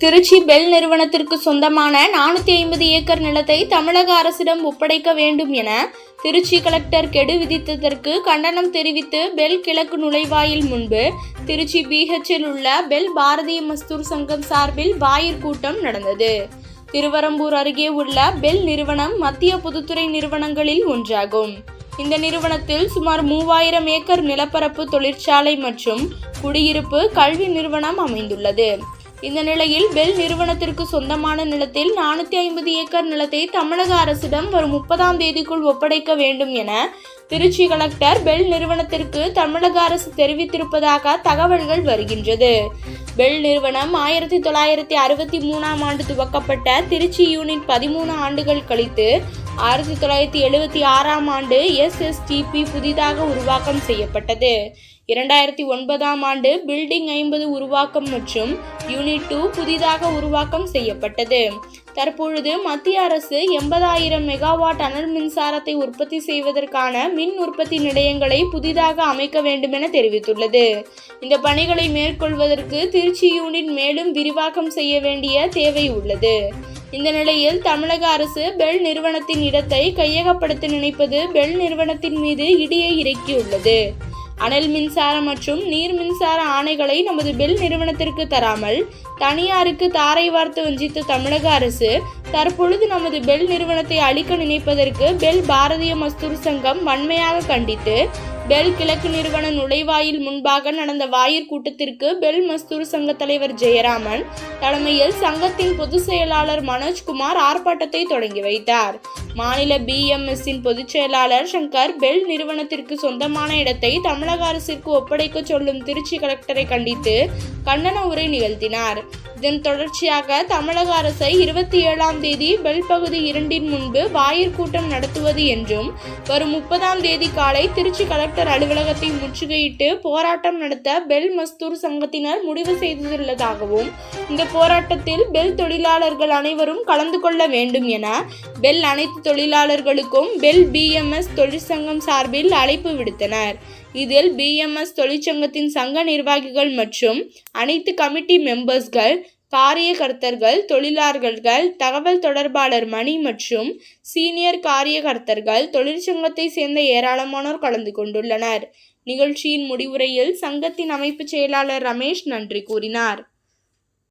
Trichy bell நிறுவனத்திற்கு சொந்தமான நானூற்றி ஐம்பது ஏக்கர் நிலத்தை தமிழக அரசிடம் ஒப்படைக்க வேண்டும் என திருச்சி கலெக்டர் கெடு விதித்ததற்கு கண்டனம் தெரிவித்து பெல் கிழக்கு நுழைவாயில் முன்பு திருச்சி பிஹெச்சில் உள்ள பெல் பாரதிய மஸ்தூர் சங்கம் சார்பில் வாயிற் கூட்டம் நடந்தது. திருவரம்பூர் அருகே உள்ள பெல் நிறுவனம் மத்திய பொதுத்துறை நிறுவனங்களில் ஒன்றாகும். இந்த நிறுவனத்தில் சுமார் மூவாயிரம் ஏக்கர் நிலப்பரப்பு தொழிற்சாலை மற்றும் குடியிருப்பு கல்வி நிறுவனம் அமைந்துள்ளது. இந்த நிலையில் பெல் நிறுவனத்திற்கு சொந்தமான நிலத்தில் நானூற்றி ஐம்பது ஏக்கர் நிலத்தை தமிழக அரசிடம் வரும் முப்பதாம் தேதிக்குள் ஒப்படைக்க வேண்டும் என திருச்சி கலெக்டர் பெல் நிறுவனத்திற்கு தமிழக அரசு தெரிவித்திருப்பதாக தகவல்கள் வருகின்றது. பெல் நிறுவனம் ஆயிரத்தி தொள்ளாயிரத்தி அறுபத்தி மூணாம் ஆண்டு துவக்கப்பட்ட திருச்சி யூனிட் பதிமூணு ஆண்டுகள் கழித்து ஆயிரத்தி தொள்ளாயிரத்தி எழுபத்தி ஆறாம் ஆண்டு எஸ்எஸ்டிபி புதிதாக உருவாக்கம் செய்யப்பட்டது. இரண்டாயிரத்தி ஒன்பதாம் ஆண்டு பில்டிங் ஐம்பது உருவாக்கம் மற்றும் யூனிட் டூ புதிதாக உருவாக்கம் செய்யப்பட்டது. தற்பொழுது மத்திய அரசு எண்பதாயிரம் மெகாவாட் அனல் மின்சாரத்தை உற்பத்தி செய்வதற்கான மின் உற்பத்தி நிலையங்களை புதிதாக அமைக்க வேண்டும் என தெரிவித்துள்ளது. இந்த பணிகளை மேற்கொள்வதற்கு திருச்சி யூனிட் மேலும் விரிவாக்கம் செய்ய வேண்டிய தேவை உள்ளது. இந்த நிலையில் தமிழக அரசு பெல் நிறுவனத்தின் இடத்தை கையகப்படுத்த நினைப்பது பெல் நிறுவனத்தின் மீது இடியை இறக்கியுள்ளது. அனல் மின்சார மற்றும் நீர் மின்சார ஆணைகளை நமது பெல் நிறுவனத்திற்கு தராமல் தனியாருக்கு தாரை வார்த்து வஞ்சித்த தமிழக அரசு தற்பொழுது நமது பெல் நிறுவனத்தை அழிக்க நினைப்பதற்கு பெல் பாரதிய மஸ்தூர் சங்கம் வன்மையாக கண்டித்து பெல் கிழக்கு நிறுவன நுழைவாயில் முன்பாக நடந்த வாயிற் கூட்டத்திற்கு பெல் மஸ்தூர் சங்க தலைவர் ஜெயராமன் தலைமையில் சங்கத்தின் பொதுச் செயலாளர் மனோஜ்குமார் ஆர்ப்பாட்டத்தை தொடங்கி வைத்தார். மாநில பிஎம்எஸ்ஸின் பொதுச் செயலாளர் சங்கர் பெல் நிறுவனத்திற்கு சொந்தமான இடத்தை தமிழக அரசிற்கு ஒப்படைக்க சொல்லும் திருச்சி கலெக்டரை கண்டித்து கண்டன உரை நிகழ்த்தினார். இதன் தொடர்ச்சியாக தமிழக அரசை இருபத்தி ஏழாம் தேதி பெல் பகுதி இரண்டின் முன்பு வாயிற் கூட்டம் நடத்துவது என்றும் வரும் முப்பதாம் தேதி காலை திருச்சி கலெக்டர் அலுவலகத்தை முற்றுகையிட்டு போராட்டம் நடத்த பெல் மஸ்தூர் சங்கத்தினர் முடிவு செய்துள்ளதாகவும் இந்த போராட்டத்தில் பெல் தொழிலாளர்கள் அனைவரும் கலந்து கொள்ள வேண்டும் என பெல் அனைத்து தொழிலாளர்களுக்கும் பெல் பிஎம்எஸ் தொழிற்சங்கம் சார்பில் அழைப்பு விடுத்தனர். இதில் பிஎம்எஸ் தொழிற்சங்கத்தின் சங்க நிர்வாகிகள் மற்றும் அனைத்து கமிட்டி மெம்பர்ஸ்கள் காரியகர்த்தர்கள் தொழிலாளர்கள் தகவல் தொடர்பாளர் மணி மற்றும் சீனியர் காரியகர்த்தர்கள் தொழிற்சங்கத்தை சேர்ந்த ஏராளமானோர் கலந்து கொண்டுள்ளனர். நிகழ்ச்சியின் முடிவுரையில் சங்கத்தின் அமைப்பு செயலாளர் ரமேஷ் நன்றி கூறினார்.